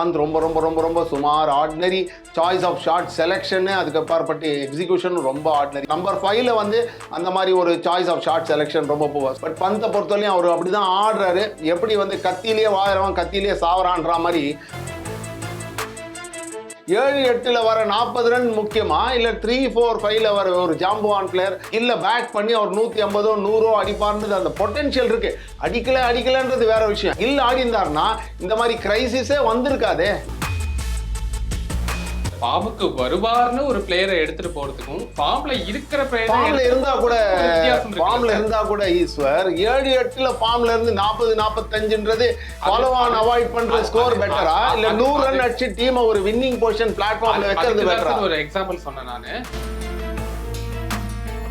பந்த் ரொம்ப ரொம்ப ரொம்ப ரொம்ப சுமார் ordinary choice of shot selection அதுக்கு அப்பாற்பட்டு எக்ஸிகியூஷன் ரொம்ப ஆர்டினரி நம்பர் ஃபைவ்ல வந்து அந்த மாதிரி ஒரு சாய்ஸ் ஆஃப் ஷார்ட் செலெக்ஷன் ரொம்ப போவார் பட் பந்தை பொறுத்தவரையும் அவர் அப்படிதான் ஆடுறாரு. எப்படி வந்து கத்தியிலேயே வாழறவன் கத்தியிலேயே சாவரான்ற மாதிரி ஏழு எட்டுல வர நாற்பது ரன் முக்கியமா? இல்ல த்ரீ ஃபோர் ஃபைவ்ல வர ஒரு ஜாம்புவான் பிளேயர் இல்ல பேட் பண்ணி அவர் நூத்தி ஐம்பதோ நூறோ அடிப்பார்ன்றது அந்த பொட்டன்ஷியல் இருக்கு. அடிக்கல அடிக்கலன்றது வேற விஷயம். இல்ல ஆடி இருந்தாருன்னா இந்த மாதிரி கிரைசிஸே வந்திருக்காதே. ஃபார்முக்கு வருவார்னு ஒரு பிளேயரை எடுத்துட்டு போறதுக்கும் ஃபார்ம்ல இருக்கிற ஃபார்ம்ல இருந்தா கூட ஃபார்ம்ல? இருந்தா கூட ஈஸ்வர். ஏழு எட்டுல ஃபார்ம்ல இருந்து நாற்பது நாற்பத்தஞ்சுன்றது ஃபாலோ ஆன் அவாய்ட் பண்ற ஸ்கோர் பெட்டரா இல்ல நூறு ரன் அடிச்சு டீமை ஒரு வின்னிங் பொசிஷன் பிளாட்ஃபார்ம்ல வைக்கிறது பெட்டரா ஒரு எக்ஸாம்பிள் சொன்னேன் நானு.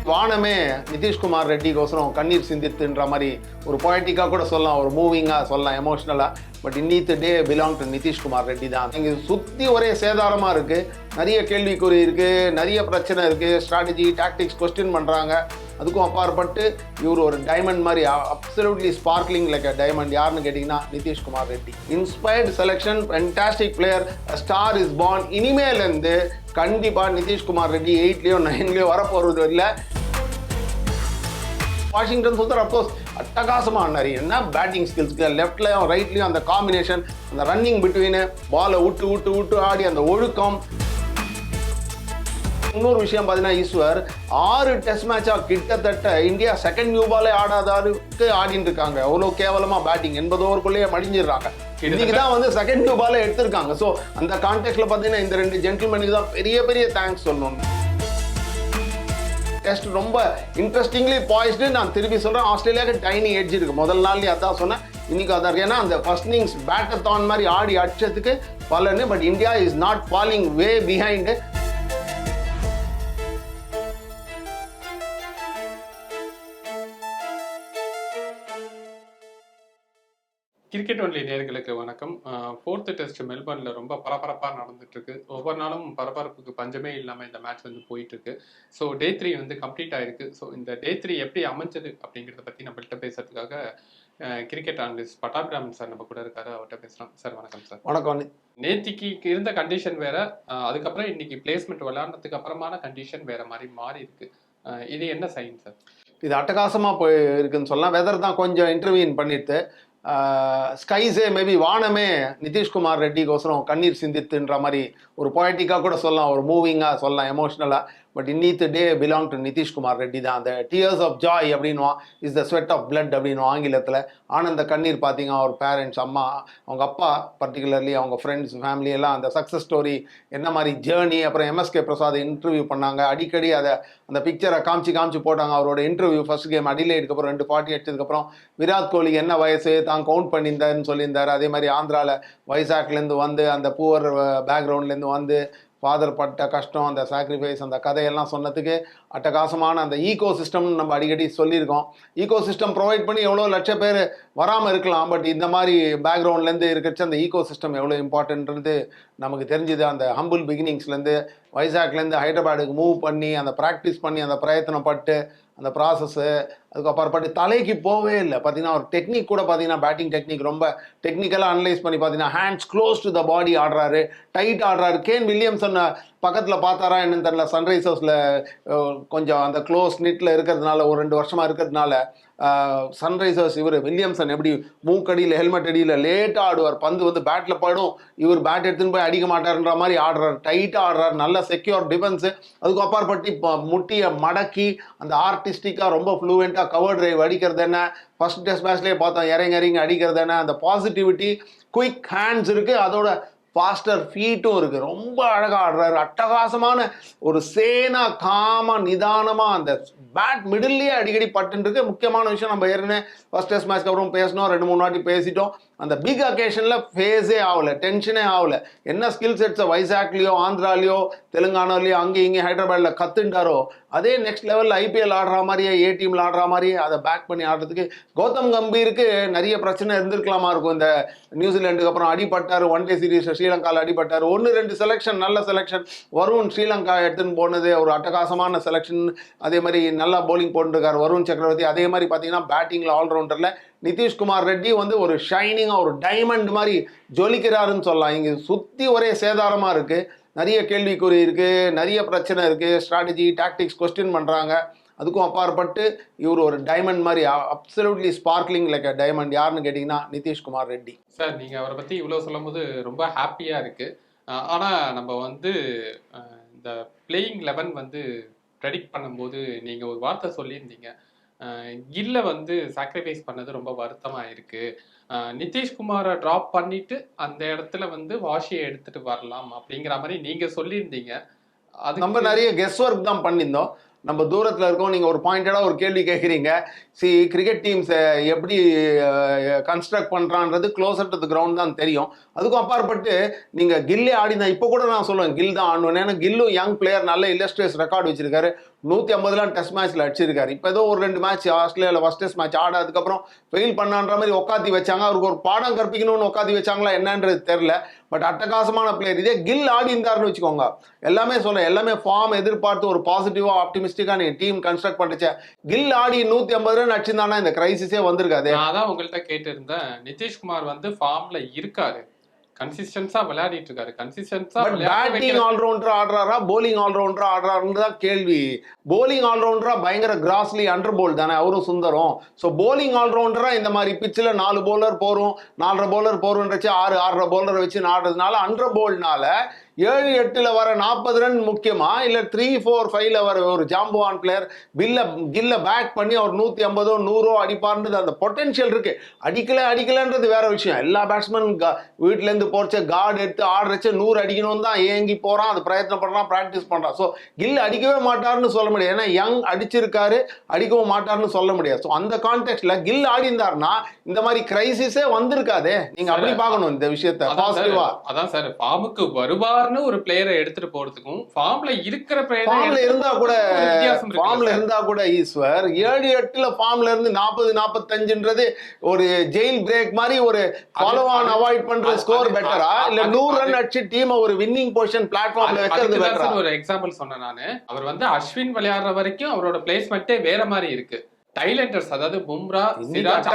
வானமே நிதிஷ்குமார் ரெட்டிக்கோசரம் கண்ணீர் சிந்தித்துன்ற மாதிரி ஒரு பொயட்டிக்கா கூட சொல்லலாம் ஒரு மூவிங்கா சொல்லலாம் எமோஷனலா but இன்னித்து day belong to Nitish Kumar Reddy தான். இங்கே சுற்றி ஒரே சேதாரமாக இருக்குது நிறைய கேள்விக்குறி இருக்குது நிறைய பிரச்சனை இருக்குது ஸ்ட்ராட்டஜி டாக்டிக்ஸ் கொஸ்டின் பண்ணுறாங்க அதுக்கும் அப்பாற்பட்டு இவர் ஒரு டைமண்ட் மாதிரி absolutely sparkling like a diamond யாருன்னு கேட்டிங்கன்னா Nitish Kumar Reddy inspired selection fantastic player star is born இனிமேலேருந்து கண்டிப்பாக நிதிஷ்குமார் ரெட்டி எயிட்லேயோ நைன்லேயோ வரப்போகிறது இல்லை. வாஷிங்டன் சுந்தர் அப்கோர்ஸ் அட்டகாசமாக ஆடினார் என்ன? பேட்டிங் ஸ்கில்ஸ்க்கு லெஃப்ட்லையும் ரைட்லையும் அந்த காம்பினேஷன் அந்த ரன்னிங் பிட்வீனு பாலை விட்டு விட்டு விட்டு ஆடி அந்த ஒழுக்கம். இன்னொரு விஷயம் பார்த்தீங்கன்னா ஈஸ்வர் ஆறு டெஸ்ட் மேட்சாக கிட்டத்தட்ட இந்தியா செகண்ட் நியூ பாலே ஆடாதாருக்கு ஆடிட்டு இருக்காங்க. அவ்வளோ கேவலமாக பேட்டிங் எண்பது ஓவருக்குள்ளேயே மடிஞ்சிடுறாங்க. இன்னைக்கு தான் வந்து செகண்ட் நியூ பாலே எடுத்திருக்காங்க. ஸோ அந்த கான்டெக்ட்ல பார்த்தீங்கன்னா இந்த ரெண்டு ஜென்டில்மேனுக்கு தான் பெரிய பெரிய தேங்க்ஸ் சொல்லணும். டெஸ்ட் ரொம்ப இன்ட்ரெஸ்டிங்லி பாய்ஸ்டு நான் திருப்பி சொல்கிறேன் ஆஸ்திரேலியாவுக்கு டைனி எட்ஜ் இருக்குது முதல் நாள்லேயே அதான் சொன்னேன். இன்னைக்கு அதான் இருக்குது ஏன்னா அந்த ஃபர்ஸ்ட் இன்னிங்ஸ் பேட்டத்தான் மாதிரி ஆடி அடித்ததுக்கு பலனு but India is not falling way behind cricket only நேர்களுக்கு வணக்கம். ஃபோர்த்து டெஸ்ட் மெல்பர்ன்ல ரொம்ப பரபரப்பாக நடந்துட்டு இருக்கு ஒவ்வொரு நாளும் பரபரப்புக்கு பஞ்சமே இல்லாமல் இந்த மேட்ச் வந்து போயிட்டு இருக்கு ஸோ டே த்ரீ வந்து கம்ப்ளீட் ஆயிருக்கு. ஸோ இந்த டே த்ரீ எப்படி அமைஞ்சது அப்படிங்கிறத பற்றி நம்மள்கிட்ட பேசுறதுக்காக கிரிக்கெட் அனலிஸ்ட் பட்டாபிராமன் சார் நம்ம கூட இருக்காரு. அவர்கிட்ட பேசலாம் சார் வணக்கம் சார் வணக்கம் நேத்திக்கு இருந்த கண்டிஷன் வேற. அதுக்கப்புறம் இன்னைக்கு பிளேஸ்மெண்ட் விளையாடுறதுக்கு அப்புறமான கண்டிஷன் வேற மாதிரி மாறி இருக்கு இது என்ன சைன் சார் இது அட்டகாசமாக போய் இருக்குன்னு சொல்லலாம். வெதர் தான் கொஞ்சம் இன்டர்வியூன் பண்ணிட்டு ஸ்கைஸே மேபி வானமே நிதிஷ்குமார் ரெட்டிக்கோசரம் கண்ணீர் சிந்தித்துன்ற மாதிரி ஒரு பொயட்டிக்காக கூட சொல்லலாம் ஒரு மூவிங்காக சொல்லலாம் எமோஷ்னலாக but இன்னித்து day belong to Nitish Kumar Reddy தான். அந்த tears of joy அப்படின்வான் is the sweat of blood அப்படின்னு ஆங்கிலத்தில். ஆனந்த கண்ணீர் பார்த்தீங்க அவர் பேரண்ட்ஸ் அம்மா அவங்க அப்பா பர்டிகுலர்லி அவங்க ஃப்ரெண்ட்ஸ் ஃபேமிலி எல்லாம் அந்த சக்ஸஸ் ஸ்டோரி என்ன மாதிரி ஜேர்னி அப்புறம் எம்எஸ்கே பிரசாத் இன்டர்வியூ பண்ணாங்க. அடிக்கடி அதை அந்த பிக்சரை காமிச்சு காமிச்சு போட்டாங்க. அவரோட இன்டர்வியூ ஃபர்ஸ்ட் கேம் அடிலேடுக்கு அப்புறம் ரெண்டு பார்ட்டி அடிச்சதுக்கப்புறம் விராட் கோலி என்ன வயசு தான் கவுண்ட் பண்ணியிருந்தாருன்னு சொல்லியிருந்தார். அதே மாதிரி ஆந்திராவில் வைசாக்லேருந்து வந்து அந்த புவர் பேக்ரவுண்ட்லேருந்து வந்து ஃபாதர் பட்ட கஷ்டம் அந்த சாக்ரிஃபைஸ் அந்த கதையெல்லாம் சொன்னதுக்கு அட்டகாசமான அந்த ஈகோ சிஸ்டம்னு நம்ம அடிக்கடி சொல்லியிருக்கோம். ஈகோ சிஸ்டம் ப்ரொவைட் பண்ணி எவ்வளோ லட்ச பேர் வராமல் இருக்கலாம். பட் இந்த மாதிரி பேக்ரவுண்ட்லேருந்து இருக்கிறச்சு அந்த ஈகோ சிஸ்டம் எவ்வளோ இம்பார்ட்டன்ட்ன்றது நமக்கு தெரிஞ்சுது. அந்த ஹம்புல் பிகினிங்ஸ்லேருந்து வைசாக்லேருந்து ஹைதராபாடுக்கு மூவ் பண்ணி அந்த ப்ராக்டிஸ் பண்ணி அந்த பிரயத்தனப்பட்டு அந்த ப்ராசஸ்ஸு அதுக்கு அப்புறப்பட்டு தலைக்கு போவே இல்லை. பார்த்தீங்கன்னா ஒரு டெக்னிக் கூட பார்த்தீங்கன்னா பேட்டிங் டெக்னிக் ரொம்ப டெக்னிக்கலாக அனலைஸ் பண்ணி பார்த்தீங்கன்னா hands close to the body ஆடுறாரு. டைட் ஆடுறாரு. கேன் வில்லியம்சன் பக்கத்தில் பார்த்தாரா என்னன்னு தெரில சன்ரைசர்ஸில் கொஞ்சம் அந்த க்ளோஸ் நிட்டில் இருக்கிறதுனால ஒரு ரெண்டு வருஷமாக இருக்கிறதுனால சன்ரைசர்ஸ் இவர் வில்லியம்சன் எப்படி மூக்கடியில் ஹெல்மெட் அடியில் லேட்டாக ஆடுவார். பந்து வந்து பேட்டில் படும் இவர் பேட் எடுத்துன்னு போய் அடிக்க மாட்டாருன்ற மாதிரி ஆடுறார். டைட்டாக ஆடுறார். நல்ல செக்யூர் டிஃபென்ஸு அதுக்கு அப்பாற்பட்டு இப்போ முட்டியை மடக்கி அந்த ஆர்டிஸ்டிக்காக ரொம்ப ஃப்ளூவெண்ட்டாக கவர் டிரைவ் அடிக்கிறது என்ன? ஃபர்ஸ்ட் டெஸ்ட் மேட்ச்லேயே பார்த்தோம். இறங்க இறங்கி அடிக்கிறது என்ன? அந்த பாசிட்டிவிட்டி குயிக் ஹேண்ட்ஸ் இருக்குது அதோட ஃபாஸ்டர் ஃபீட்டும் இருக்குது ரொம்ப அழகாக ஆடுறாரு. அட்டகாசமான ஒரு சேனா காம நிதானமாக அந்த பேட் மிடில்லையே அடிக்கடி பட்டுன்னு இருக்கு. முக்கியமான விஷயம் நம்ம ஏற்கனவே ஃபர்ஸ்ட் டெஸ்ட் மேட்ச்க்கு அப்புறம் பேசினோம். ரெண்டு மூணு வாட்டி பேசிட்டோம். அந்த பிக் அக்கேஷனில் ஃபேஸே ஆகல டென்ஷனே ஆகல. என்ன ஸ்கில் செட்ஸை வைசாக்லேயோ ஆந்திராலேயோ தெலுங்கானாலேயோ அங்கேயும் இங்கேயும் ஹைதராபாத்தில் கற்றுண்டாரோ அதே நெக்ஸ்ட் லெவலில் ஐபிஎல் ஆடுற மாதிரியே ஏ டீமில் ஆடுற மாதிரியே அதை பேக் பண்ணி ஆடுறதுக்கு கௌதம் கம்பீருக்கு நிறைய பிரச்சனை இருந்திருக்கலாமா இருக்கும் இந்த நியூசிலாண்டுக்கு அப்புறம் அடிபட்டார் ஒன் டே சீரீஸ் ஸ்ரீலங்காவில் அடிபட்டார். ஒன்று ரெண்டு செலெக்ஷன் நல்ல செலெக்ஷன் வருண் ஸ்ரீலங்கா எடுத்துன்னு போனது ஒரு அட்டகாசமான செலெக்ஷன் அதே மாதிரி நல்லா போலிங் போட்டுருக்கார் வருண் சக்கரவர்த்தி. அதே மாதிரி பார்த்தீங்கன்னா பேட்டிங்கில் ஆல்ரவுண்டரில் நிதிஷ்குமார் ரெட்டி வந்து ஒரு ஷைனிங்காக ஒரு டைமண்ட் மாதிரி ஜொலிக்கிறாருன்னு சொல்லலாம். இங்கே சுற்றி ஒரே சேதாரமாக இருக்குது நிறைய கேள்விக்குறி இருக்குது நிறைய பிரச்சனை இருக்குது ஸ்ட்ராட்டஜி டாக்டிக்ஸ் கொஸ்டின் பண்ணுறாங்க அதுக்கும் அப்பாற்பட்டு இவர் ஒரு டைமண்ட் மாதிரி absolutely sparkling like a diamond யாருன்னு கேட்டிங்கன்னா நிதிஷ்குமார் ரெட்டி. சார் நீங்கள் அவரை பற்றி இவ்வளோ சொல்லும்போது ரொம்ப ஹாப்பியாக இருக்குது ஆனால் நம்ம வந்து இந்த பிளேயிங் லெவன் வந்து ப்ரெடிக்ட் பண்ணும்போது நீங்கள் ஒரு வார்த்தை சொல்லியிருந்தீங்க. கில்ல வந்து சாக்ரிஃபைஸ் பண்ணது ரொம்ப வருத்தமாக இருக்குது நிதிஷ்குமாரை ட்ராப் பண்ணிட்டு அந்த இடத்துல வந்து வாஷியை எடுத்துட்டு வரலாம் அப்படிங்கிற மாதிரி நீங்க சொல்லியிருந்தீங்க. அது நம்ம நிறைய கெஸ் ஒர்க் தான் பண்ணியிருந்தோம். நம்ம தூரத்தில் இருக்கோம். நீங்கள் ஒரு பாயிண்டடாக ஒரு கேள்வி கேட்குறீங்க சி கிரிக்கெட் டீம்ஸை எப்படி கன்ஸ்ட்ரக்ட் பண்ணுறான்றது க்ளோசர் டு த கிரவுண்ட் தான் தெரியும். அதுக்கும் அப்பாற்பட்டு நீங்கள் கில்லே ஆடினா இப்போ கூட நான் சொல்லுவேன் கில் தான் ஆடணும் ஏன்னா கில்லும் யங் பிளேயர் நல்ல இல்லஸ்ட்ரேஸ் ரெக்கார்டு வச்சிருக்காரு. நூற்றி ஐம்பதுலாம் டெஸ்ட் மேட்ச்சில் அடிச்சிருக்காரு. இப்போ ஏதோ ஒரு ரெண்டு மேட்ச் ஆஸ்திரேலியாவில் ஃபஸ்ட் டெஸ்ட் மேட்ச் ஆடாதுக்கப்புறம் ஃபெயில் பண்ணான்ற மாதிரி உட்காத்தி வச்சாங்க. அவருக்கு ஒரு பாடம் கற்பிக்கணும்னு உட்காத்தி வச்சாங்களா என்னன்றது தெரில பட் அட்டகாசமான பிளேயர் இதே கில் ஆடி இருந்தாருன்னு வச்சுக்கோங்க. எல்லாமே சொல்ல எல்லாமே ஃபார்ம் எதிர்பார்த்து ஒரு பாசிட்டிவாக ஆப்டிமிஸ்டிக்காக நீ டீம் கன்ஸ்ட்ரக்ட் பண்ணிச்ச கில் ஆடி நூற்றி ஐம்பது ரன் அடிச்சிருந்தானா இந்த கிரைசிஸே வந்திருக்காது. நான் தான் உங்கள்கிட்ட கேட்டிருந்தேன். நிதிஷ்குமார் வந்து ஃபார்மில் இருக்காரு. கன்சிஸ்டன்ஸா விளையாடிட்டு இருக்காரு. கன்சிஸ்டன்ஸா பட் பேட்டிங் ஆல்ரவுண்டர் ஆடுறாரா? போலிங் ஆல்ரவுண்டர் ஆடுறாருன்னு தான் கேள்வி. போலிங் ஆல்ரவுண்டரா பயங்கர கிராஸ்லி அண்டர் போல் தானே அவரும் சுந்தரம். ஸோ போலிங் ஆல்ரவுண்டரா இந்த மாதிரி பிச்சில் நாலு பவுலர் போகிறோம் நாலரை பவுலர் போறோன்றச்சு ஆறு ஆறரை போலரை வச்சு ஆடுறதுனால அண்டர் போல்னால ஏழு எட்டில் வர நாற்பது ரன் முக்கியமா? இல்லை த்ரீ ஃபோர் ஃபைவ்ல வர ஒரு ஜாம்புவான் பிளேயர் பில்ல கில்ல பேக் பண்ணி அவர் நூற்றி ஐம்பதோ நூறோ அடிப்பார்ன்றது அந்த பொட்டென்ஷியல் இருக்கு. அடிக்கல அடிக்கலன்றது வேற விஷயம். எல்லா பேட்ஸ்மேன் வீட்டிலேருந்து இருந்து போறச்ச கார்டு எடுத்து ஆடுறச்சு நூறு அடிக்கணும் தான் ஏங்கி போறான் அது பிரயத்னம் ப்ராக்டிஸ் பிராக்டிஸ் பண்றான். ஸோ கில் அடிக்கவே மாட்டார்னு சொல்ல முடியாது ஏன்னா யங் அடிச்சிருக்காரு அடிக்கவும் மாட்டாருன்னு சொல்ல முடியாது. ஸோ அந்த கான்டெக்ட்ல கில் ஆடி இந்த மாதிரி கிரைசிஸே வந்திருக்காதே. நீங்க அப்படி பார்க்கணும் இந்த விஷயத்த. பாசிட்டிவா அதான் சார் ஃபார்முக்கு வருவார்னு ஒரு பிளேயரை எடுத்துட்டு போறதுக்கும் ஃபார்ம்ல இருக்கிற ஃபார்ம்ல பிளேயர் இருந்தா கூட ஃபார்ம்ல இருந்தா கூட ஈஸ்வர் ஏழு எட்டுல ஃபார்ம்ல இருந்து நாற்பது நாற்பத்தஞ்சுன்றது ஒரு ஜெயில் பிரேக் மாதிரி ஒரு ஃபாலோ ஆன் அவாய்ட் பண்ற ஸ்கோர் பெட்டரா இல்ல நூறு ரன் அடிச்சு டீம் ஒரு வின்னிங் பொசிஷன் பிளாட்ஃபார்ம்ல வைக்கிறது பெட்டரா ஒரு எக்ஸாம்பிள் சொன்னேன் நானு. அவர் வந்து அஸ்வின் விளையாடுற வரைக்கும் அவரோட பிளேஸ்மெண்ட்டே வேற மாதிரி இருக்கு. டைலண்டர்ஸ் அதாவது பும்ரா சிராஜ்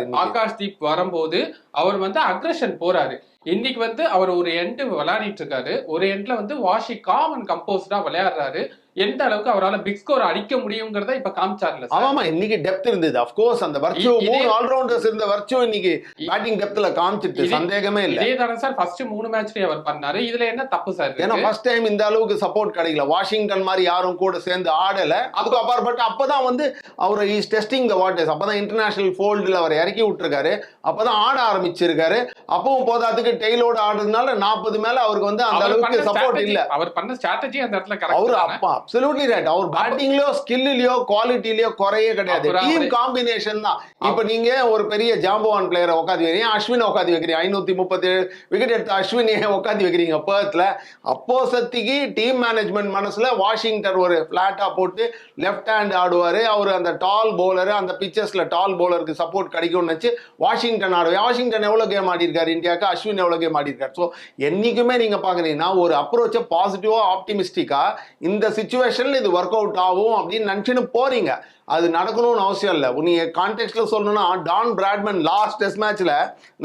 இன்னைக்கு. ஆகாஷ்தீப் வரும்போது அவர் வந்து அக்ரஷன் போறாரு. இன்னைக்கு வந்து அவர் ஒரு எண்டு விளையாடிட்டு இருக்காரு. ஒரு எண்ட்ல வந்து வாஷி காமன் கம்போஸ்டா விளையாடுறாரு. எந்த அளவுக்கு அவரால் பிக் ஸ்கோர் அடிக்க முடியுங்கிறத இப்ப காமிச்சார்ல சார் ஆமாமா இன்னைக்கு டெப்த் இருந்தது. அப்கோர்ஸ் அந்த வர்ச்சு மூணு ஆல்ரவுண்டர்ஸ் இருந்த வர்ச்சு இன்னைக்கு பேட்டிங் டெப்த்ல காமிச்சிட்டு சந்தேகமே இல்ல. இதே தானே சார் ஃபர்ஸ்ட் மூணு மேட்ச்லயே அவர் பண்ணாரு. இதுல என்ன தப்பு சார் ஏன்னா? ஃபர்ஸ்ட் டைம் இந்த அளவுக்கு சப்போர்ட் கிடைக்கல. வாஷிங்டன் மாதிரி யாரும் கூட சேர்ந்து ஆடல. அதுக்கு அப்பாற்பட்டு அப்பதான் வந்து அவர் இஸ் டெஸ்டிங் த வாட்டர்ஸ் அப்பதான் இன்டர்நேஷனல் ஃபோல்டில் அவர் இறக்கி விட்டுருக்காரு. அப்பதான் ஆட ஆரம்பிச்சிருக்காரு. அப்பவும் போதாதுக்கு டெய்லோட ஆடுறதுனால நாற்பது மேல அவருக்கு வந்து அந்த அளவுக்கு சப்போர்ட் இல்ல. அவர் பண்ண ஸ்ட்ராட்டஜி அந்த இடத்துல அவர் அப்பா அப்சல்யூட்லி ரைட் அவர் பேட்டிங்லயோ ஸ்கில்லிலயோ குவாலிட்டிலயோ குறையே கிடையாது. டீம் காம்பினேஷன் தான். இப்ப நீங்க ஒரு பெரிய ஜாம்பவான் பிளேயரை உட்காந்து வைக்கிறீங்க அஸ்வினை உட்காந்து வைக்கிறீங்க ஐநூத்தி முப்பத்தி விக்கெட் எடுத்த அஸ்வினியை உட்காந்து வைக்கிறீங்க பேர்த்ல அப்போ சத்திக்கு டீம் மேனேஜ்மெண்ட் மனசுல வாஷிங்டன் ஒரு பிளாட்டா போட்டு லெஃப்ட் ஹேண்ட் ஆடுவாரு. அவர் அந்த டால் பவுலர் அந்த பிச்சர்ஸ்ல டால் பவுலருக்கு சப்போர்ட் கிடைக்கும்னு வச்சு வாஷிங்டன் ஆடுவார். வாஷிங்டன் எவ்வளவு கேம் ஆடி இருக்காரு இந்தியாவுக்கு அஸ்வின் எவ்வளவு கேம் ஆடி இருக்காரு ஸோ என்னைக்குமே நீங்க பாக்குறீங்கன்னா ஒரு அப்ரோச்சை பாசிட்டிவா ஆப்டிமிஸ்டிக்கா இந்த சுச்சுவேஷனில் இது ஒர்க் அவுட் ஆகும் அப்படின்னு நினச்சின்னு போகிறீங்க அது நடக்கணும்னு அவசியம் இல்லை. நீங்க கான்டெக்ட்ல சொல்லணும்னா டான் பிராட்மன் லாஸ்ட் டெஸ்ட் மேட்ச்ல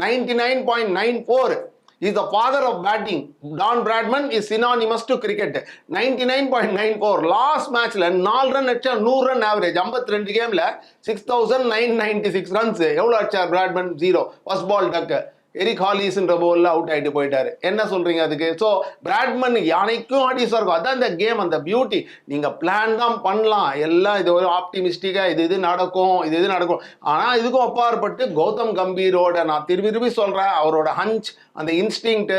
ninety nine point nine four is the father of batting Don Bradman is synonymous to cricket ninety nine point nine four last மேட்ச்ல நாலு ரன் அடிச்சா நூறு ரன் ஆவரேஜ் ஐம்பத்தி ரெண்டு கேம்ல six thousand nine ninety six runs எவ்வளோ அடிச்சார் Bradman zero first ball டக்கு எரிக் ஹாலிஸ்ன்ற போல்ல அவுட் ஆகிட்டு போயிட்டாரு. என்ன சொல்றீங்க அதுக்கு? ஸோ பிராட்மன் யானைக்கும் அடிஸா இருக்கும். அதான் இந்த கேம் அந்த பியூட்டி நீங்கள் பிளான் தான் பண்ணலாம். எல்லாம் இது ஒரு ஆப்டிமிஸ்டிக்காக இது இது நடக்கும் இது இது நடக்கும். ஆனால் இதுக்கும் அப்பாற்பட்டு கௌதம் கம்பீரோட நான் திரும்பி திரும்பி அவரோட ஹஞ்ச் அந்த இன்ஸ்டிங்க்ட்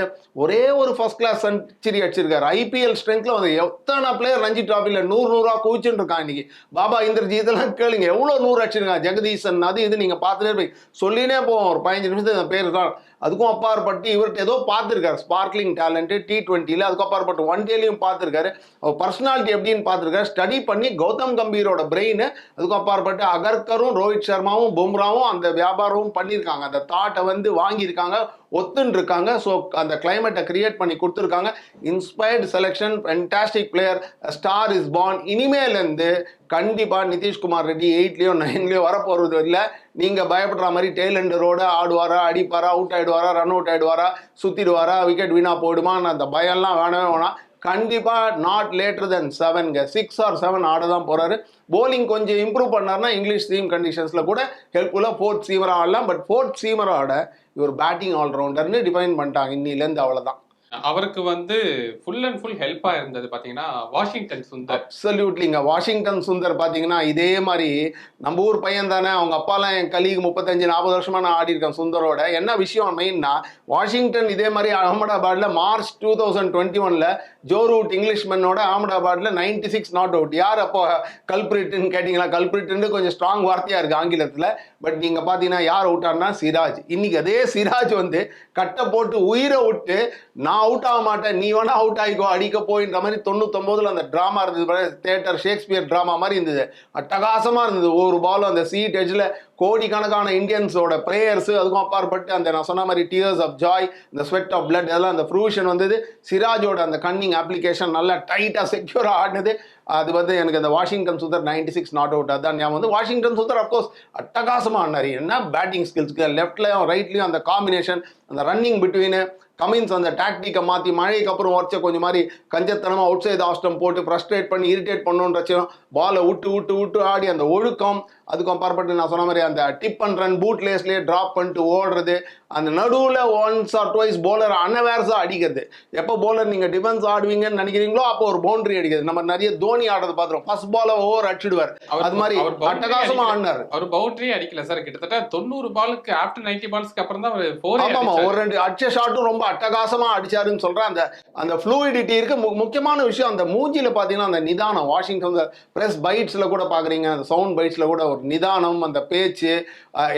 ஒரே ஒரு ஃபர்ஸ்ட் கிளாஸ் செஞ்சுரி அடிச்சிருக்காரு. ஐபிஎல் ஸ்ட்ரென்த்ல வந்து எத்தனை பிளேயர் ரஞ்சி டிராஃபில நூறு நூறா குவிச்சுட்டு இருக்கான் இன்னைக்கு. பாபா இந்திரஜி இதெல்லாம் கேளுங்க எவ்வளோ நூறு அடிச்சிருக்காங்க. ஜெகதீசன் அது இது நீங்கள் பார்த்துட்டே இருப்பீங்க. சொல்லினே போவோம் ஒரு பதினஞ்சு நிமிஷத்துக்கு அந்த பேர் தான் அதுக்கும் அப்பாற்பட்டு இவர்கிட்ட ஏதோ பார்த்துருக்காரு. ஸ்பார்க்லிங் டேலண்ட்டு டி ட்வெண்ட்டியில் அதுக்கும் அப்பாற்பட்டு ஒன் டேலையும் பார்த்துருக்காரு. அவர் பர்சனாலிட்டி எப்படின்னு பார்த்துருக்காரு. ஸ்டடி பண்ணி கௌதம் கம்பீரோட பிரெயின் அதுக்கும் அப்பாற்பட்டு அகர்கரும் ரோஹித் சர்மாவும் பும்ராவும் அந்த வியாபாரமும் பண்ணியிருக்காங்க. அந்த தாட்டை வந்து வாங்கியிருக்காங்க ஒத்துன்னு இருக்காங்க ஸோ அந்த கிளைமேட்டை கிரியேட் பண்ணி கொடுத்துருக்காங்க. Inspired selection fantastic player star is born இனிமேலேருந்து கண்டிப்பாக நிதிஷ்குமார் ரெட்டி எயிட்லேயோ நைன்லேயோ வரப்போகிறது இல்லை. நீங்கள் பயப்படுற மாதிரி டெய்லண்டரோட ஆடுவாரா அடிப்பாரா அவுட் ஆயிடுவாரா ரன் அவுட் ஆயிடுவாரா சுற்றிடுவாரா விக்கெட் வீணாக போயிடுமான்னு அந்த பயம்லாம் வேணவே வேணாம். கண்டிப்பாக நாட் லேட்டர் தென் செவன்ங்க சிக்ஸ் ஆர் செவன் ஆட தான் போகிறாரு போலிங் கொஞ்சம் இம்ப்ரூவ் பண்ணார்னா இங்கிலீஷ் டீம் கண்டிஷன்ஸில் கூட ஹெல்ப்ஃபுல்லாக ஃபோர்த் சீமராக ஆடலாம். பட் ஃபோர்த் சீமராக இவர் பேட்டிங் ஆல்ரவுண்டர்னு டிஃபைன் பண்ணிட்டாங்க. இன்னிலேருந்து அவ்வளோதான் அவருக்கு வந்து ஃபுல் அண்ட் ஃபுல் ஹெல்ப்பா இருந்தது பாத்தீங்கன்னா வாஷிங்டன் சுந்தர். அப்சல்யூட்லிங்க வாஷிங்டன் சுந்தர் பார்த்தீங்கன்னா இதே மாதிரி நம்ம ஊர் பையன் தானே அவங்க அப்பாலாம் என் கலீக் முப்பத்தஞ்சு நாற்பது வருஷமா நான் ஆடி இருக்கேன் சுந்தரோட. என்ன விஷயம் மெயின்னா வாஷிங்டன் இதே மாதிரி அகமதாபாத்ல மார்ச் டூ தௌசண்ட் டுவெண்ட்டி ஒன்ல ஜோ ரூட் இங்கிலீஷ்மேனோட அகமதாபாத்ல நைன்டி சிக்ஸ் நாட் அவுட் யார் அப்போ கல்பிரிட்டுன்னு கேட்டிங்களா? கல்பிரிட்டுன்னு கொஞ்சம் ஸ்ட்ராங் வார்த்தையா இருக்கு ஆங்கிலத்தில். பட் நீங்க பார்த்தீங்கன்னா யார் அவுட் ஆனா சிராஜ். இன்னைக்கு அதே சிராஜ் வந்து கட்டை போட்டு உயிரை விட்டு நான் அவுட் ஆக மாட்டேன். நீ வேணா அவுட் ஆகிக்கோ அடிக்க போயின்ற மாதிரி தொண்ணூத்தொம்போதுல அந்த ட்ராமா இருந்தது தேட்டர் ஷேக்ஸ்பியர் ட்ராமா மாதிரி இருந்தது. அட்டகாசமா இருந்தது. ஒரு பாலும் அந்த சீட் எஜ்ல கோடிக்கணக்கான இந்தியன்ஸோட ப்ரேயர்ஸ் அதுக்கும் அப்பாற்பட்டு அந்த நான் சொன்ன மாதிரி டியர்ஸ் ஆஃப் ஜாய் இந்த ஸ்வெட் ஆஃப் பிளட் அதெல்லாம் அந்த ஃப்ரூஷன் வந்தது. சிராஜோட அந்த கன்னிங் அப்ளிகேஷன் நல்லா டைட்டாக செக்யூராக ஆடினது. அது வந்து எனக்கு அந்த Washington Sundar ninety six not out அதான் ஞாபகம் வந்து வாஷிங்டன் சுந்தர் அப்கோர்ஸ் அட்டகாசமாக ஆனார் என்ன பேட்டிங் ஸ்கில்ஸ்க்கு லெஃப்ட்லையும் ரைட்லையும் அந்த காம்பினேஷன் அந்த ரன்னிங் பிட்வீனு கமின்ஸ் அந்த டாக்டிக்கை மாற்றி மழைக்கு அப்புறம் உரைச்ச கொஞ்சம் மாதிரி கஞ்சத்தனமாக அவுட் சைடு ஆஸ்டம் போட்டு ஃப்ரஸ்ட்ரேட் பண்ணி இரிட்டேட் பண்ணுன்றச்சும் பாலை விட்டு விட்டு விட்டு ஆடி அந்த ஒழுக்கம் அதுக்கும் அப்பாற்பட்டு நான் சொன்ன மாதிரி அந்த டிப் அண்ட் ரன் பூட் லேஸ்லேயே ட்ராப் பண்ணிட்டு ஓடுறது அந்த நடுவில் ஒன்ஸ் ஆர் டுவைஸ் போலர் அனவேர்ஸாக அடிக்கிறது. எப்போ போலர் நீங்கள் டிஃபென்ஸ் ஆடுவீங்கன்னு நினைக்கிறீங்களோ அப்போ ஒரு பவுண்டரி அடிக்கிறது. நம்ம நிறைய தோனி ஆடுறது பார்த்துருவோம். ஃபர்ஸ்ட் பாலை ஓவர் அடிச்சிடுவார். அது மாதிரி அவர் boundary அட்டகாசமா அடிக்கல. ஆடினார். அவர் பவுண்டரி அடிக்கல சார் கிட்டத்தட்ட தொண்ணூறு பாலுக்கு ஆஃப்டர் நைன்டி பால்ஸ்க்கு அப்புறம் தான் ஃபோர் ஆமாமா ஒரு ரெண்டு அடிச்ச ஷாட்டும் ரொம்ப அட்டகாசமா அடிச்சாருன்னு சொல்றேன். அந்த அந்த ஃப்ளூயிடிட்டி இருக்கு. முக்கியமான விஷயம் அந்த மூஞ்சில பாத்தீங்கன்னா அந்த நிதானம் வாஷிங்டன் பிரஸ் பைட்ஸ்ல கூட பாக்குறீங்க அந்த சவுண்ட் பைட்ஸ்ல கூட ஒரு நிதானம் அந்த பேச்சு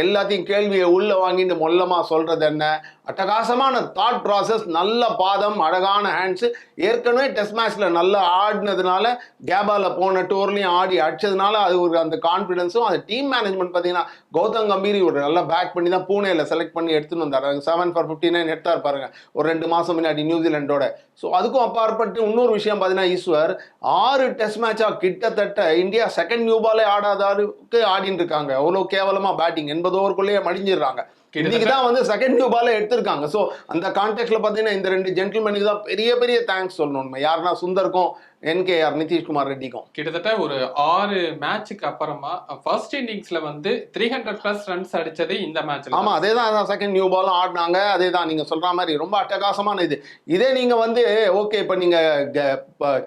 எல்லாத்தையும் கேள்வியை உள்ள வாங்கிட்டு மொல்லமா சொல்றது என்ன? அட்டகாசமான தாட் ப்ராசஸ் நல்ல பாதம் அழகான ஹேண்ட்ஸ் ஏற்கனவே டெஸ்ட் மேட்ச்ல நல்லா ஆடினதுனால கேபால போன டூர்லயும் ஆடி அடிச்சதுனால அது ஒரு அந்த கான்ஃபிடன்ஸும் அந்த டீம் மேனேஜ்மெண்ட் பார்த்தீங்கன்னா கௌதம் கம்பீர் ஒரு நல்லா பேக் பண்ணி தான் பூனேல செலக்ட் பண்ணி எடுத்துன்னு வந்தார். செவன் ஃபார் ஃபிஃப்டி நைன் எடுத்தார் பாருங்க. ஒரு ரெண்டு மாசம் முன்னாடி நியூசிலாண்டோட ஸோ அதுக்கும் அப்பாற்பட்டு இன்னொரு விஷயம் பார்த்தீங்கன்னா ஈஸ்வர் ஆறு டெஸ்ட் மேட்சா கிட்டத்தட்ட இந்தியா செகண்ட் நியூ பாலே அளவுக்கு ஆடின்னு இருக்காங்க அவ்வளோ கேவலமா பேட்டிங் எண்பது ஓவருக்குள்ளேயே மடிஞ்சிடுறாங்க. இன்னைக்கு தான் வந்து செகண்ட் நியூ பாலே எடுத்திருக்காங்க. ஸோ அந்த கான்டெக்ட்ல பார்த்தீங்கன்னா இந்த ரெண்டு ஜென்டில்மேனுக்கு தான் பெரிய பெரிய தேங்க்ஸ் சொல்லணும். யாருன்னா சுந்தருக்கும் என்கேஆர் நிதிஷ்குமார் ரெட்டிக்கும். கிட்டத்தட்ட ஒரு ஆறு மேட்சுக்கு அப்புறமா ஃபர்ஸ்ட் இன்னிங்ஸ்ல வந்து த்ரீ ஹண்ட்ரட் பிளஸ் ரன்ஸ் அடிச்சது இந்த மேட்ச்ல ஆமா அதே தான் செகண்ட் நியூ பாலும் ஆடினாங்க. அதே தான் நீங்க சொல்ற மாதிரி ரொம்ப அட்டகாசமான இது. இதே நீங்க வந்து ஓகே இப்போ நீங்க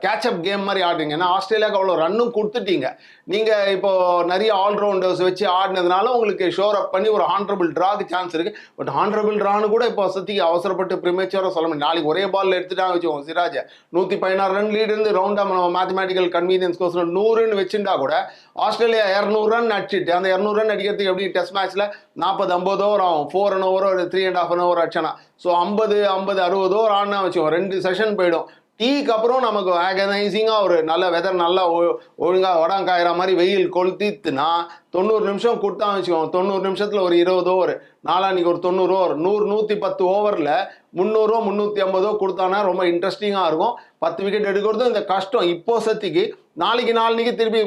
கேட்சப் கேம் மாதிரி ஆடுறீங்கன்னா ஆஸ்திரேலியாவுக்கு அவ்வளோ ரன்னும் கொடுத்துட்டீங்க. நீங்க இப்போ நிறைய ஆல்ரவுண்டர்ஸ் வச்சு ஆடினதுனால உங்களுக்கு ஷோர் அப் பண்ணி ஒரு ஹான்ரபிள் ட்ராக்கு சான்ஸ் இருக்கு. பட் ஆன்ரபிள் ட்ரான்னு கூட இப்போ சத்திக்கு அவசரப்பட்டு ப்ரிமேச்சராக சொல்ல முடியும். நாளைக்கு ஒரே பால்ல எடுத்துட்டாங்க வச்சுக்கோங்க சிராஜை. நூற்றி பதினாறு ரன் லீடு இருந்து ரவுண்டாக நம்ம மேத்தமேட்டிக்கல் கன்வீனியன்ஸ் கோசம் நூறுன்னு வச்சுட்டா கூட ஆஸ்திரேலியா இரநூறு ரன் அடிச்சுட்டு அந்த இரநூறு ரன் அடிக்கிறதுக்கு எப்படி டெஸ்ட் மேட்ச்ல நாற்பது ஐம்பது ஓவர் ஆகும். ஃபோர் அன் ஓவர் ஒரு three and half an over அடிச்சானா so ஐம்பது ஐம்பது அறுபது ஓவர் ஆடினா வச்சுக்கோங்க ரெண்டு செஷன் போயிடும். டீக்கு அப்புறம் நமக்கு ஆகனைசிங்காக ஒரு நல்ல வெதர் நல்லா ஒ- உடம் காயிற மாதிரி வெயில் கொளுத்தித்துனா தொண்ணூறு நிமிஷம் கொடுத்தா வச்சுக்கோங்க தொண்ணூறு நிமிஷத்தில் ஒரு இருபது ஓவர் நாளான்னைக்கு ஒரு தொண்ணூறு ஓவர் நூறு நூற்றி பத்து ஓவரில் முந்நூறுவா முந்நூற்றி ஐம்பதோ கொடுத்தானா ரொம்ப இன்ட்ரெஸ்டிங்காக இருக்கும். பத்து விக்கெட் எடுக்கிறதும் இந்த கஷ்டம். இப்போ சத்திக்கு நாளைக்கு நாளைக்கு திருப்பி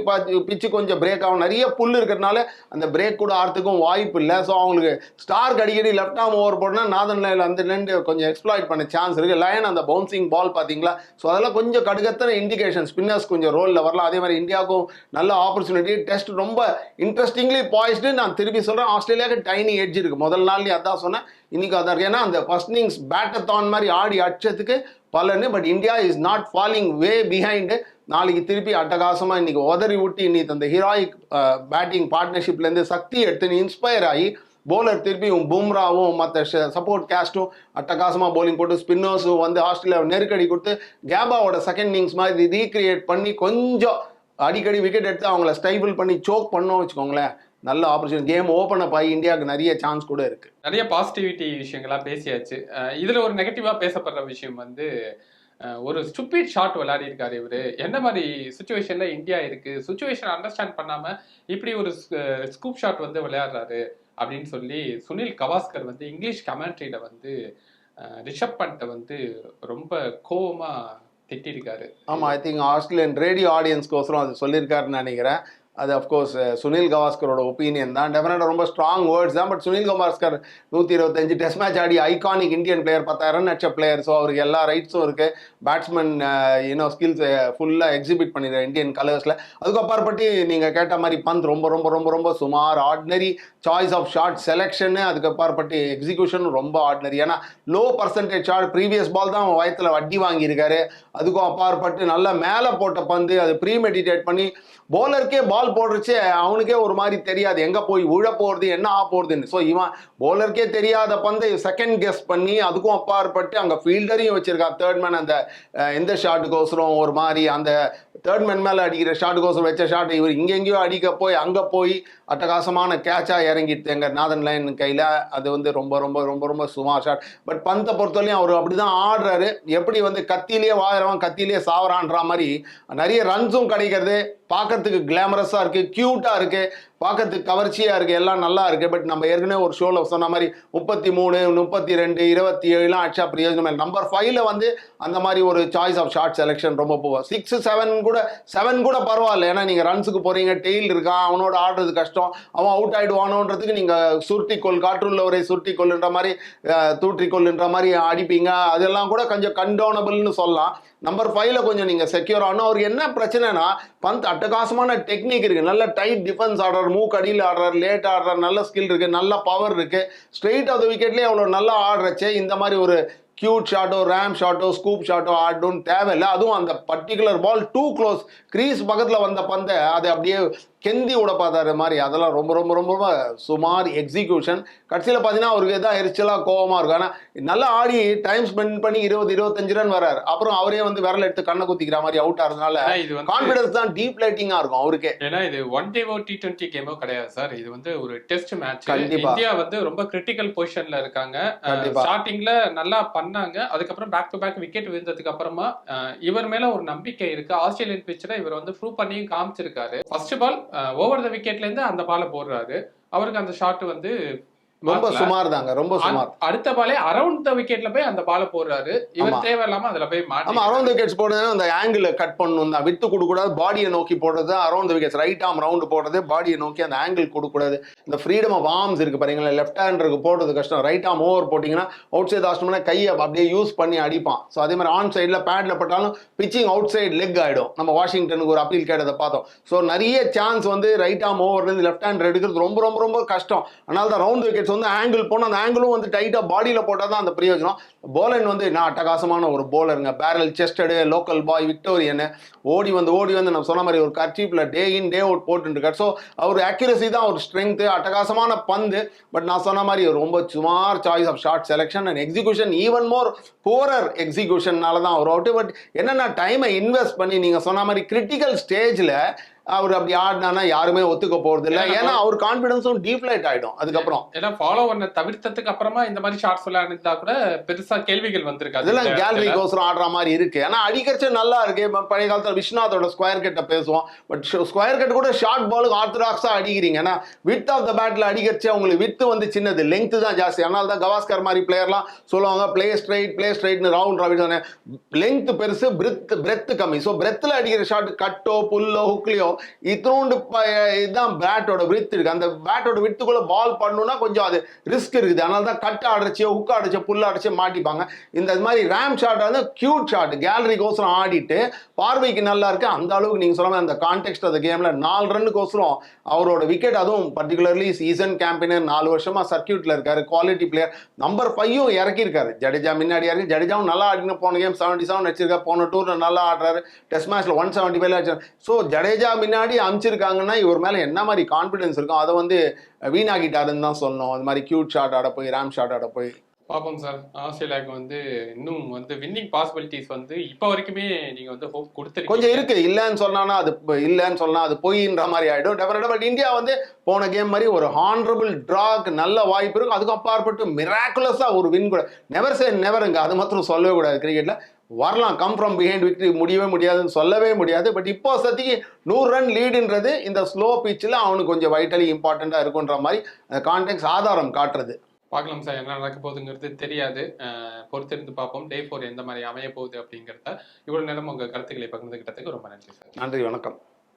பிச்சு கொஞ்சம் பிரேக் ஆகும். நிறைய புல் இருக்கிறதுனால அந்த பிரேக் கூட ஆகிறதுக்கும் வாய்ப்பு இல்லை. ஸோ அவங்களுக்கு ஸ்டார்க் அடிக்கடி லெஃப்ட் ஆம் ஓவர் போடனா நாதன் லைனில் அந்த ரெண்டு கொஞ்சம் எக்ஸ்ப்ளாய்ட் பண்ண சான்ஸ் இருக்கு. லயன் அந்த பவுன்சிங் பால் பார்த்தீங்களா? ஸோ அதெல்லாம் கொஞ்சம் கடுகத்தன இண்டிகேஷன் ஸ்பின்னர்ஸ் கொஞ்சம் ரோலில் வரலாம். அதே மாதிரி இந்தியாவுக்கும் நல்ல ஆப்பர்ச்சுனிட்டி டெஸ்ட் ரொம்ப இன்ட்ரெஸ்டிங்லி பாய்ஸ்டு நான் திருப்பி சொல்கிறேன் ஆஸ்திரேலியாவுக்கு டைனி எட்ஜ் இருக்கு. முதல் நாள்லேயே அதான் சொன்னேன். இன்னைக்கு அதான் இருக்கு. ஏன்னா அந்த ஃபர்ஸ்ட் இன்னிங்ஸ் பேட்டத்தான் மாதிரி ஆடி அடிச்சதுக்கு பலனு but India is not falling way behind நாளைக்கு திருப்பி அட்டகாசமாக இன்னைக்கு உதறி விட்டு இன்னைக்கு அந்த ஹீராயிக் பேட்டிங் பார்ட்னர்ஷிப்லேருந்து சக்தி எடுத்து இன்ஸ்பயர் ஆகி போலர் திருப்பியும் பும்ராவும் மற்ற சப்போர்ட் கேஸ்ட்டும் அட்டகாசமாக போலிங் போட்டு ஸ்பின்னர்ஸும் வந்து ஆஸ்திரேலியாவை நெருக்கடி கொடுத்து கேபாவோட செகண்ட் இன்னிங்ஸ் மாதிரி ரீக்ரியேட் பண்ணி கொஞ்சம் அடிக்கடி விக்கெட் எடுத்து அவங்கள ஸ்டைபிள் பண்ணி சோக் பண்ணோம் வச்சுக்கோங்களேன். நல்ல ஆப்பர்ச்சுனிட்டி கேம் ஓப்பன் அப் ஆகி இந்தியாவுக்கு நிறைய சான்ஸ் கூட இருக்கு. நிறைய பாசிட்டிவிட்டி விஷயங்களா பேசியாச்சு. இதுல ஒரு நெகட்டிவா பேசப்படுற விஷயம் வந்து ஒரு ஸ்டூபிட் ஷாட் விளையாடி இருக்காரு இவரு. என்ன மாதிரி சுச்சுவேஷன்ல இந்தியா இருக்கு? சுச்சுவேஷன் அண்டர்ஸ்டாண்ட் பண்ணாம இப்படி ஒரு ஸ்கூப் ஷாட் வந்து விளையாடுறாரு அப்படின்னு சொல்லி சுனில் கவாஸ்கர் வந்து இங்கிலீஷ் கமெண்ட்ரியில வந்து ரிஷப் பண்ட்டை வந்து ரொம்ப கோவமா திட்டிருக்காரு. ஆமா ஐ திங்க் ஆஸ்திரேலியன் ரேடியோ ஆடியன்ஸ்க்கோசரம் அது சொல்லியிருக்காருன்னு நினைக்கிறேன். அது அஃப்கோர்ஸ் சுனில் கவாஸ்கரோட ஒப்பீனியன் தான். டெஃபினட்டாக ரொம்ப ஸ்ட்ராங் வேர்ட்ஸ் தான் பட் சுனில் கவாஸ்கர் நூற்றி இருபத்தஞ்சு டெஸ்ட் மேட்ச் ஆடி ஐகானிக் இந்தியன் பிளேயர் பத்தாயிரம் நட்ச பிளேயர் ஸோ அவருக்கு எல்லா ரைட்ஸும் இருக்குது பேட்ஸ்மேன் யூனோ ஸ்கில்ஸ் ஃபுல்லாக எக்ஸிபிட் பண்ணிடுற இந்தியன் கலர்ஸில் அதுக்கு நீங்கள் கேட்ட மாதிரி பந்த் ரொம்ப ரொம்ப ரொம்ப ரொம்ப சுமார் ஆர்டினரி சாய்ஸ் ஆஃப் ஷாட் செலெக்ஷனு அதுக்கு அப்பாற்பட்டு ரொம்ப ஆர்டினரி ஏன்னா low percentage shot previous ball தான் அவன் வயத்தில் வட்டி வாங்கியிருக்காரு. அதுக்கும் அப்பாற்பட்டு நல்லா மேலே போட்ட பந்து அது ப்ரீ மெடிடேட் பண்ணி போலருக்கே பால் போடுறச்சு அவனுக்கே ஒரு மாதிரி தெரியாது. எங்கே போய் உழ போகிறது என்ன ஆ போகிறதுன்னு ஸோ இவன் போலருக்கே தெரியாத பந்தை செகண்ட் கெஸ் பண்ணி அதுக்கும் அப்பாற்பட்டு அங்கே ஃபீல்டரையும் வச்சிருக்கான். தேர்ட் மேன் அந்த எந்த ஷாட்டுக்கோசரம் ஒரு மாதிரி அந்த தேர்ட் மேன் மேலே அடிக்கிற ஷாட்டுக்கோசரம் வச்ச ஷாட் இவர் இங்கெங்கேயோ அடிக்க போய் அங்கே போய் அட்டகாசமான கேட்சாக இறங்கிட்டு எங்கள் நாதன் லைன் கையில் அது வந்து ரொம்ப ரொம்ப ரொம்ப ரொம்ப சுமார் ஷாட் பட் பந்தை பொறுத்தவரையும் அவர் அப்படி தான் ஆடுறாரு. எப்படி வந்து கத்திலேயே வாழறவன் கத்திலேயே சாவறான்ற மாதிரி நிறைய ரன்ஸும் கிடைக்கிறது. பார்க்கறதுக்கு கிளாமரஸாக இருக்குது க்யூட்டாக இருக்குது பார்க்கறதுக்கு கவர்ச்சியாக இருக்குது எல்லாம் நல்லா இருக்குது பட் நம்ம ஏற்கனவே ஒரு ஷோவில் சொன்ன மாதிரி முப்பத்தி மூணு முப்பத்தி ரெண்டு இருபத்தி ஏழுலாம் அடிச்சா பிரயோஜனம் இல்லை நம்பர் ஃபைவ்ல வந்து அந்த மாதிரி ஒரு சாய்ஸ் ஆஃப் ஷார்ட் செலெக்ஷன் ரொம்ப போவோம் சிக்ஸ் செவன் கூட செவன் கூட பரவாயில்ல. ஏன்னா நீங்கள் ரன்ஸுக்கு போகிறீங்க டெய்ல் இருக்கான் அவனோட ஆடுறது கஷ்டம் அவன் அவுட் ஆகிடுவானோன்றதுக்கு நீங்கள் சுருட்டிக்கொள் காற்றுள்ளவரை சுருட்டிக்கொள்ளுன்ற மாதிரி தூற்றிக்கொள்ளுன்ற மாதிரி அடிப்பீங்க. அதெல்லாம் கூட கொஞ்சம் கண்டோனபிள்னு சொல்லலாம். நம்பர் ஃபைவ்ல கொஞ்சம் நீங்கள் செக்யூர் ஆகணும் அவருக்கு என்ன பிரச்சனைனா பந்த் அட்டகாசமான டெக்னிக் இருக்கு. நல்ல டைட் டிஃபென்ஸ் ஆடுறார் மூக்கு அடியில் ஆடுறார் லேட் ஆடுறார் நல்ல ஸ்கில் இருக்கு நல்ல பவர் இருக்கு. ஸ்ட்ரெயிட் ஆஃப் த விக்கெட்லேயே அவ்வளோ நல்லா ஆடுறச்சே இந்த மாதிரி ஒரு கியூட் ஷாட்டோ ரேம் ஷாட்டோ ஸ்கூப் ஷாட்டோ ஆடணும்னு தேவையில்லை. அதுவும் அந்த particular ball too close crease பக்கத்தில் வந்த பந்தை அதை அப்படியே கெந்தி விட பார்த்தாரு மாதிரி அதெல்லாம் ரொம்ப ரொம்ப ரொம்ப ரொம்ப சுமார் எக்ஸிக்யூஷன் கடைசியில் பார்த்தீங்கன்னா அவருக்கு எதாவது எரிச்சலாக கோவமாக இருக்கும். ஆனால் நல்லா ஆடி டைம் ஸ்பெண்ட் பண்ணி இருபது இருபத்தஞ்சு ரன் வரார் அப்புறம் அவரே வந்து விரல் எடுத்து கண்ணை குத்திக்கிற மாதிரி அவுட் ஆகிறதுனால இது கான்ஃபிடன்ஸ் தான் டீப் லைட்டிங்காக இருக்கும் அவருக்கே. ஏன்னா இது ஒன் டே டி டுவெண்ட்டி கேமோ கிடையாது சார் இது வந்து ஒரு டெஸ்ட் மேட்ச். இந்தியா வந்து ரொம்ப கிரிட்டிக்கல் பொசிஷன்ல இருக்காங்க. ஸ்டார்டிங்ல நல்லா பண்ணாங்க. அதுக்கப்புறம் பேக் டு பேக் விக்கெட் விழுந்ததுக்கு அப்புறமா இவர் மேல ஒரு நம்பிக்கை இருக்கு. ஆஸ்திரேலியன் பிச்சில் இவர் வந்து ப்ரூவ் பண்ணியும் காமிச்சிருக்காரு. ஃபர்ஸ்ட் பால் ஓவர் த விக்கெட்லேருந்து அந்த பாலை போடுறாரு. அவருக்கு அந்த ஷாட் வந்து ரொம்ப. சுமார் தாங்க ரொம்ப சுமார். அடுத்த பாலே அரவுண்ட் த விக்கெட்ல போய் அந்த பாலை போடுறாரு. இவர். தேவையில்லாம அதுல போய் ஆமா மாட்டி அரௌண்ட் விக்கெட்ஸ் போடுறது அந்த ஆங்கிள் கட் பண்ணணும் தான் விட்டு கொடுக்கூடாது பாடியை நோக்கி போடுறது around wickets right arm round போடுறது பாடியை நோக்கி அந்த ஆங்கிள் கொடுக்கூடாது இந்த ஃப்ரீடம் ஆஃப் ஆர்ம்ஸ் இருக்கு பாருங்களேன் லெஃப்ட் ஹேண்டருக்கு போடுறது கஷ்டம். ரைட் ஆம் ஓவர் போட்டிங்கன்னா அவுட் சைடு ஆஸ்டம்னா கையை அப்படியே யூஸ் பண்ணி அடிப்பான். ஸோ அதே மாதிரி ஆன் சைடில் பேட்ல போட்டாலும் பிச்சிங் அவுட் சைடு லெக் ஆகிடும் நம்ம வாஷிங்டனுக்கு ஒரு அப்பீல் கேட்டதை பார்த்தோம். ஸோ நிறைய சான்ஸ் வந்து ரைட் ஆம் ஓவர்லேருந்து லெஃப்ட் ஹேண்ட் எடுக்கிறது ரொம்ப ரொம்ப ரொம்ப கஷ்டம். அதனால தான் ரவுண்ட் விக்கெட்ஸ் வந்து ஆங்கிள் போனால் அந்த ஆங்கிளும் வந்து டைட்டாக பாடியில் போட்டால் தான் அந்த பிரயோஜனம். போலன் வந்து நான் அட்டகாசமான ஒரு போலருங்க barrel chested local boy Victorian ஓடி வந்து ஓடி வந்து நம்ம சொன்ன மாதிரி ஒரு கர்ச்சீப்பில் டே இன் டே அவுட் போட்டுருக்கார் ஸோ அவர் அக்யூரசி தான் ஒரு ஸ்ட்ரென்த்து அட்டகாசமான பந்து. பட் நான் சொன்ன மாதிரி ரொம்ப சுமார் choice of short selection and execution even more poorer எக்ஸிகியூஷன்னால தான் அவர் அவுட்டு பட் என்னென்ன டைமை இன்வெஸ்ட் பண்ணி நீங்கள் சொன்ன மாதிரி கிரிட்டிக்கல் ஸ்டேஜில் அவர் அப்படி ஆடினானா யாருமே ஒத்துக்க போறது இல்லை ஏன்னா அவர் கான்ஃபிடன்ஸும் டீப்ளைட் ஆயிடும். அதுக்கப்புறம். ஏன்னா ஃபாலோ பண்ண தவிர்த்ததுக்கு அப்புறமா இந்த மாதிரி ஷார்ட்ஸ் விளையாண்டுதா கூட பெருசா கேள்விகள் வந்திருக்காது அதெல்லாம் இந்த கேலரி இடத்துல. கோசரம் ஆடுற மாதிரி இருக்கு. ஆனா அடிக்கிறச்ச நல்லா இருக்கு. பழைய காலத்துல விஸ்வநாதோட ஸ்கொயர் கட்ட பேசுவோம். பட் ஸ்கொயர் கட் கூட ஷார்ட் பாலுக்கு ஆர்த்தடாக்ஸா அடிக்கிறீங்க. ஏன்னா வித் ஆஃப் த பேட்ல அடிக்கிறச்ச உங்களுக்கு வித்து வந்து சின்னது. லெங்க் தான் ஜாஸ்தி. அதனால தான் கவாஸ்கர் மாதிரி பிளேயர்லாம் சொல்லுவாங்க பிளே ஸ்ட்ரைட் பிளே ஸ்ட்ரைட்னு ராகுல் டிராவிட் சொன்னேன். லெங்க் பெருசு பிரெத் பிரெத் கம்மி. ஸோ பிரெத்தில் அடிக்கிற ஷாட் கட்டோ புல்லோ ஹுக்லியோ இத்தனோண்டு இதுதான் பேட்டோட வித் இருக்கு. அந்த பேட்டோட வித்துக்குள்ள பால் பண்ணணும்னா கொஞ்சம் அது ரிஸ்க் இருக்குது. அதனால தான் கட் அடிச்சு ஹுக் அடிச்சு புல் அடிச்சு ஆடிப்பாங்க இந்த இது மாதிரி ரேம் ஷாட் வந்து கியூட் ஷாட் கேலரிக்கோசரம் ஆடிட்டு பார்வைக்கு நல்லா இருக்கு. அந்த அளவுக்கு நீங்க சொல்லாம அந்த கான்டெக்ட் அந்த கேம்ல நாலு ரன்னுக்கோசரம் அவரோட விக்கெட் அதுவும் பர்டிகுலர்லி சீசன் கேம்பினர் நாலு வருஷமா சர்க்கியூட்ல இருக்காரு. குவாலிட்டி பிளேயர் நம்பர் ஃபைவும் இறக்கியிருக்காரு. ஜடேஜா முன்னாடி இறக்கி ஜடேஜாவும் நல்லா ஆடின போன கேம் செவன்டி செவன் வச்சிருக்காரு போன டூர்ல நல்லா ஆடுறாரு. டெஸ்ட் மேட்ச்ல ஒன் செவன்டி ஃபைவ்ல வச்சார் ஸோ ஜடேஜா முன்னாடி அமைச்சிருக்காங்கன்னா இவர் மேல என்ன மாதிரி கான்ஃபிடன்ஸ் இருக்கும் அதை வந்து வீணாகிட்டாருன்னு தான் சொன்னோம் அது மாதிரி கியூட் ஷாட் ஆட போய் ரேம் ஷாட் ஆட போய். பார்ப்போம் சார். ஆஸ்திரேலியாவுக்கு வந்து இன்னும் வந்து வின்னிங் பாசிபிலிட்டிஸ் வந்து இப்போ வரைக்குமே நீங்கள் வந்து ஹோப் கொடுத்து கொஞ்சம் இருக்கு. இல்லைன்னு சொன்னா அது இல்லைன்னு சொன்னா அது பொய்ன்ற மாதிரி ஆகிடும் டெஃபினட்டா பட் இந்தியா வந்து போன கேம் மாதிரி ஒரு ஹானரபிள் ட்ராக்கு நல்ல வாய்ப்பு இருக்கும். அதுக்கு அப்பாற்பட்டு மிராக்குலஸாக ஒரு வின் கூட. நெவர் சே நெவருங்க அது மாத்திரம் சொல்லவே கூடாது கிரிக்கெட்டில் வரலாம். கம் ஃப்ரம் பிஹைண்ட் விக்டரி முடியவே முடியாதுன்னு சொல்லவே முடியாது. பட் இப்போ சத்திக்கு நூறு ரன் லீடுன்றது இந்த ஸ்லோ பிச்சில் அவனுக்கு கொஞ்சம் வைட்டலி இம்பார்ட்டண்ட்டாக இருக்குன்ற மாதிரி அந்த கான்டெக்ட் ஆதாரம் காட்டுறது. பார்க்கலாம் சார் என்ன நடக்க போகுதுங்கிறது தெரியாது. பொறுத்திருந்து பார்ப்போம். டே ஃபோர் எந்த மாதிரி அமைய போகுது அப்படிங்கிறத இவ்வளோ நேரம் உங்கள் கருத்துக்களை பகிர்ந்துக்கிட்டதுக்கு ரொம்ப நன்றி சார். நன்றி வணக்கம்.